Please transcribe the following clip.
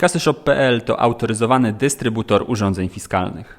Kasyshop.pl to autoryzowany dystrybutor urządzeń fiskalnych.